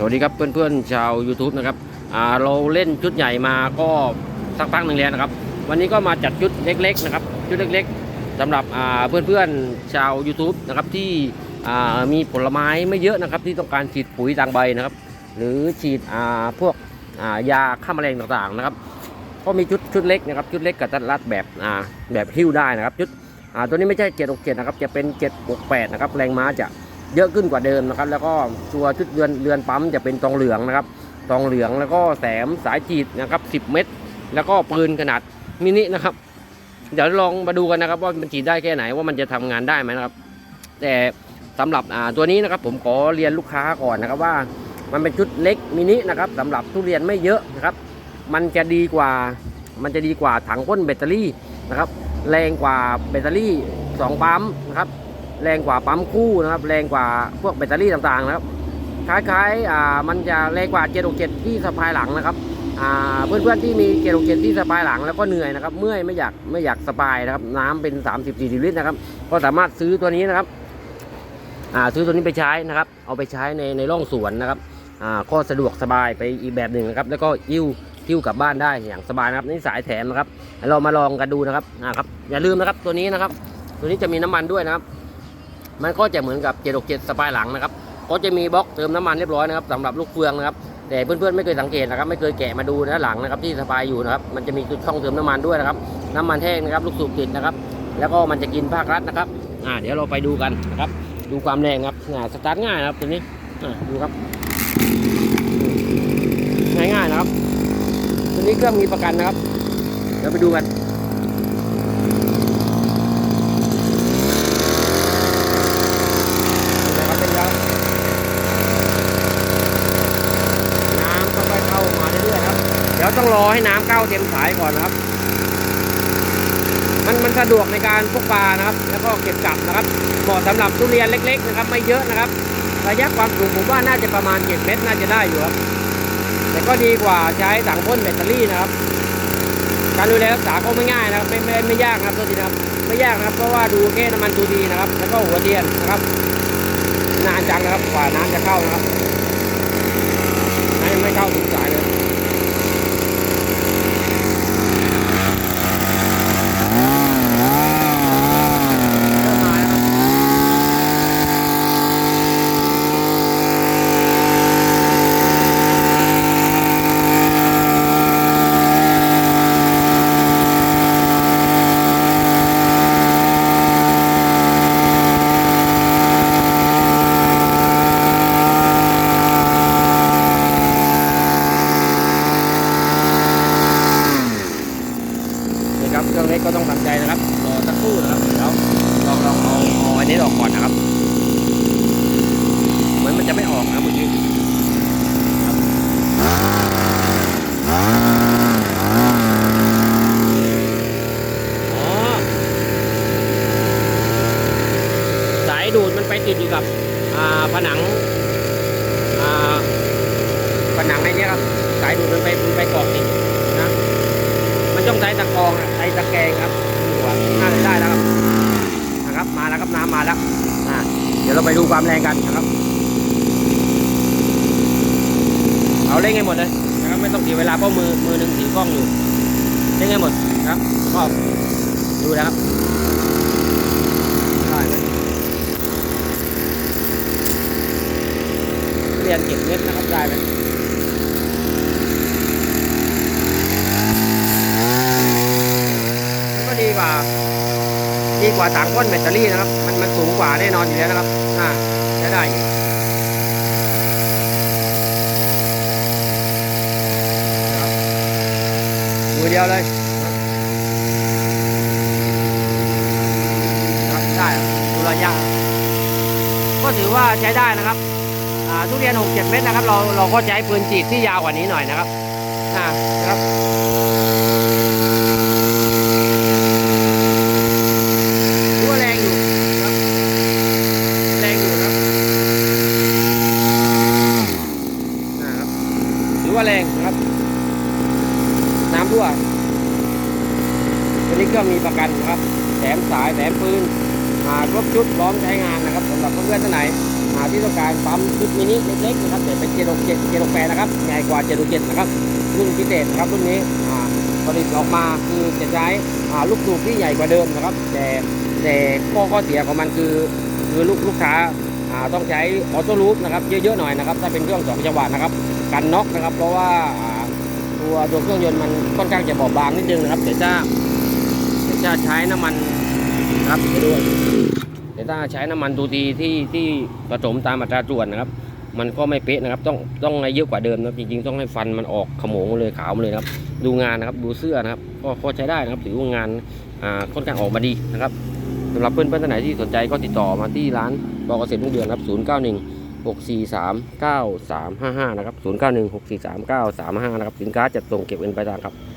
สวัสดีครับเพื่อนๆชาว YouTube นะครับเราเล่นชุดใหญ่มาก็สักพักหนึ่งแล้วนะครับ วันนี้ก็มาจัดชุดเล็กๆนะครับชุดเล็กๆสำหรับเพื่อนๆชาว YouTube นะครับที่มีผลไม้ไม่เยอะนะครับ ที่ต้องการฉีดปุ๋ยทางใบนะครับ หรือฉีดพวกยาฆ่าแมลงต่างๆนะครับก็มีชุดชุดเล็กนะครับชุดเล็กกับตัดรัดแบบแบบหิ้วได้นะครับชุดตัวนี้ไม่ใช่เจ็ดหกเจ็ดนะครับจะเป็นเจ็ดหกแปดนะครับแรงม้าจะ เยอะขึ้นกว่าเดิมนะครับ แล้วก็ตัวชุดเรือนเรือนปั๊มจะเป็นทองเหลืองนะครับทองเหลืองแล้วก็แสมสายจีดนะครับ 10 เม็ดแล้วก็ปืนขนาดมินินะครับ เดี๋ยวลองมาดูกันนะครับว่ามันฉีดได้แค่ไหนว่ามันจะทำงานได้ไหมนะครับ แต่สำหรับตัวนี้นะครับ ผมขอเรียนลูกค้าก่อนนะครับว่ามันเป็นชุดเล็กมินินะครับสำหรับทุเรียนไม่เยอะนะครับ มันจะดีกว่า มันจะดีกว่าถังพ่นแบตเตอรี่นะครับ แรงกว่าแบตเตอรี่สองปั๊มนะครับ แรงกว่าปั๊มคู่นะครับ แรงกว่าพวกแบตเตอรี่ต่างๆนะครับ คล้ายๆอ่ามันจะแรงกว่าเจ็ดหกเจ็ดที่สะพายหลังนะครับอ่าเพื่อนๆที่มีเจ็ดหกเจ็ดที่สะพายหลังแล้วก็เหนื่อยนะครับ เมื่อยไม่อยากไม่อยากสะพายนะครับ น้ำเป็น 30 40 ลิตรนะครับ ก็สามารถซื้อตัวนี้นะครับอ่าซื้อตัวนี้ไปใช้นะครับ เอาไปใช้ในในร่องสวนนะครับอ่าก็สะดวกสบายไปอีกแบบหนึ่งนะครับ แล้วก็ยิ้วยิ้วกลับบ้านได้อย่างสบายนะครับนี่สายแถมนะครับเรามาลองกันดูนะครับนะครับ อย่าลืมนะครับตัวนี้นะครับ ตัวนี้จะมีน้ำมันด้วยนะครับ มันก็จะเหมือนกับ 767 สปายหลังนะครับก็จะมีบล็อกเติมน้ำมันเรียบร้อยนะครับสำหรับลูกเฟืองนะครับ แต่เพื่อนๆไม่เคยสังเกตนะครับ ไม่เคยแกะมาดูนะหลังนะครับที่สปายอยู่นะครับ มันจะมีช่องเติมน้ำมันด้วยนะครับ น้ำมันแห้งนะครับ ลูกสูบติดนะครับ แล้วก็มันจะกินภาครัดนะครับ อ่า เดี๋ยวเราไปดูกันนะครับ ดูความแรงครับอ่าสตาร์ทง่ายนะครับตัวนี้อ่าดูครับ ง่ายๆนะครับตัวนี้เครื่องมีประกันนะครับ เดี๋ยวไปดูกัน นะครับเป็นครับน้ำค่อยๆเข้ามาเรื่อยๆครับ เดี๋ยวต้องรอให้น้ำเข้าเต็มสายก่อนนะครับ มันมันสะดวกในการพกปลานะครับ แล้วก็เก็บกลับนะครับ เหมาะสำหรับทุเรียนเล็ก ๆ นะครับ ไม่เยอะนะครับ ระยะความสูงผมว่าน่าจะประมาณ 7 เมตรน่าจะได้อยู่ครับ แต่ก็ดีกว่าใช้ถังพ่นแบตเตอรี่นะครับ การดูแลรักษาก็ไม่ง่ายนะครับ ไม่ไม่ไม่ยากนะครับตัวนี้นะครับ ไม่ยากนะครับ เพราะว่าดูแค่น้ำมันตูดีนะครับ แล้วก็หัวเทียนนะครับ นานจังนะครับ กว่าน้ำจะเข้านะครับน้ำยังไม่เข้าถึงสายเลยเริ่มมาแล้วครับ ครับเครื่องเล็กก็ต้องทำใจนะครับรอสักครู่นะครับเดี๋ยวลองลองเอาเอาอันนี้ออกก่อนนะครับเหมือนมันจะไม่ออกนะเมื่อกี้อ๋อสายดูดมันไปติดอยู่กับผนังผนังในนี้ครับ สายดูดมันไปมันไปเกาะติด ต้องใช้ตะกรองใช้ตะแกรงครับหัวน่าจะได้แล้วครับนะครับ มาแล้วครับน้ำมาแล้วอ่าเดี๋ยวเราไปดูความแรงกันนะครับ เอาเล่งให้หมดเลยนะครับไม่ต้องเสียเวลาเพราะมือมือหนึ่งถือกล้องอยู่เล่งให้หมดครับก็ดูนะครับได้เลยเรียนเก็บเม็ดนะครับได้ไหม ก็ดีกว่า ดีกว่าถังพ่นแบตเตอรี่นะครับ มันมันสูงกว่าแน่นอนอยู่แล้วนะครับ อ่าใช้ได้อยู่นะครับมือเดียวเลยครับได้ดูระยะก็ถือว่าใช้ได้นะครับอ่าทุเรียน 6 7 เมตรนะครับ เราเราก็ใช้ปืนจีดที่ยาวกว่านี้หน่อยนะครับอ่านะครับ ถือว่าแรงอยู่นะครับแรงอยู่นะครับนะครับถือ ว่าแรงนะครับ น้ำรั่วตัวนี้ก็มีประกันนะครับแถมสายแถมปืนมาครบชุดพร้อมใช้งานนะครับสำหรับเพื่อนๆท่านไหนอ่าที่ต้องการปั๊มชุดมินิเล็กๆนะครับแต่เป็นเจโรเจ็ดเจโรแปดนะครับใหญ่กว่าเจโรเจ็ดนะครับรุ่นพิเศษนะครับรุ่นนี้ผลิตออกมาคือจะใช้ลูกสูบที่ใหญ่กว่าเดิมนะครับ แต่แต่ข้อข้อเสียของมันคือคือลูกลูกค้าอ่าต้องใช้ออโต้ลูปนะครับเยอะๆหน่อยนะครับถ้าเป็นเครื่องสองจังหวะนะครับ กันน็อกนะครับ เพราะว่าตัวตัวเครื่องยนต์มันค่อนข้างจะบอบบางนิดนึงนะครับแต่ถ้าแต่ถ้าใช้น้ำมันนะครับเดี๋ยวดูแต่ถ้าใช้น้ำมันดูดีที่ที่ผสมตามอัตราส่วนนะครับ มันก็ไม่เป๊ะนะครับ ต้องต้องให้เยอะกว่าเดิมนะครับจริงๆ ต้องให้ฟันมันออกขโมงเลยขาวเลยครับ ดูงานนะครับดูเสื้อนะครับก็ก็ใช้ได้นะครับถือว่างานอ่าค่อนข้างออกมาดีนะครับสำหรับเพื่อนๆท่านไหนที่สนใจก็ติดต่อมาที่ร้านบกเกษตรรุ่งเรืองครับ 0 9 1 6 4 3 9 3 5 5 นะครับ 0 9 1 6 4 3 9 3 5นะครับ สินค้าจัดส่งเก็บเงินปลายทางครับ